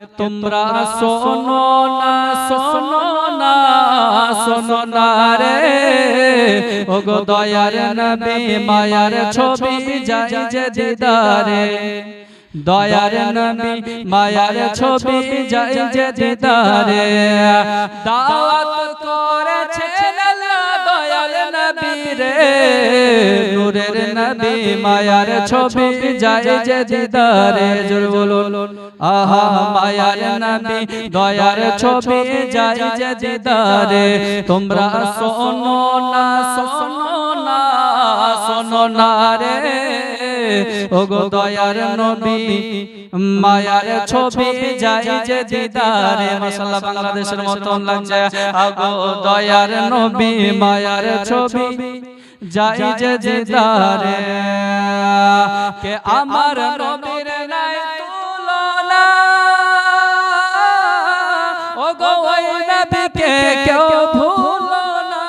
তোমরা শোনো না শোনো না শোনো না রে। ওগো দয়ার নবী, মায়ার ছবি যাই যে দিদারে। দয়ার নবী, মায়ার ছবি যাই যে দিদারে। দাওয়াত কর রে, নূরের নবী মায়ার ছবি যায় যে দিদারে, জোর বলুন। আহা, মায়ার নবী, দয়ার ছবি যায় যে দিদারে। তোমরা শোনো না শোনো না শোনো না রে। ওগো দয়ার নবী, মায়ার ছবি যাই যে দিদারে, মাশাআল্লাহ বাংলাদেশের মতন লাগছে। আগো দয়ার নবী, মায়ার ছবি যাই যে দিদারে। কে আমার নবীর নাই তুলনা? ওগো ওই নবীকে কেউ ভুলো না।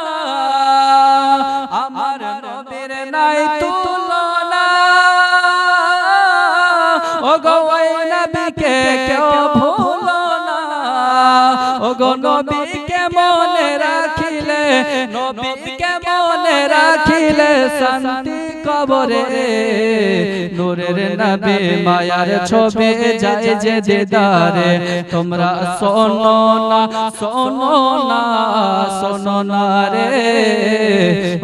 আমার নবীর নাই তুলনা ওগো ওই নবীকে না। ওগো নবীকে মনে রাখিলে, নবীকে মনে রাখিলে শান্তি কবরে। নূরের নবী মায়ার ছবি যায় যে দিদারে। তোমরা শোনো না শোনো না। শোনো না রে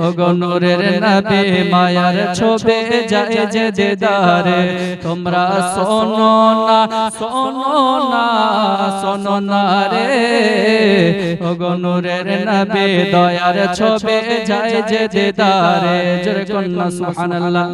ওগো নূরের নবী, মায়ার ছবি যায় যে দিদারে। তোমরা শোনো না শোনো না শোনো না রে। ওগো নূরের নবী, দয়ার ছবি যায় যে দিদারে। জোরে কন্যা, সুবহানাল্লাহ।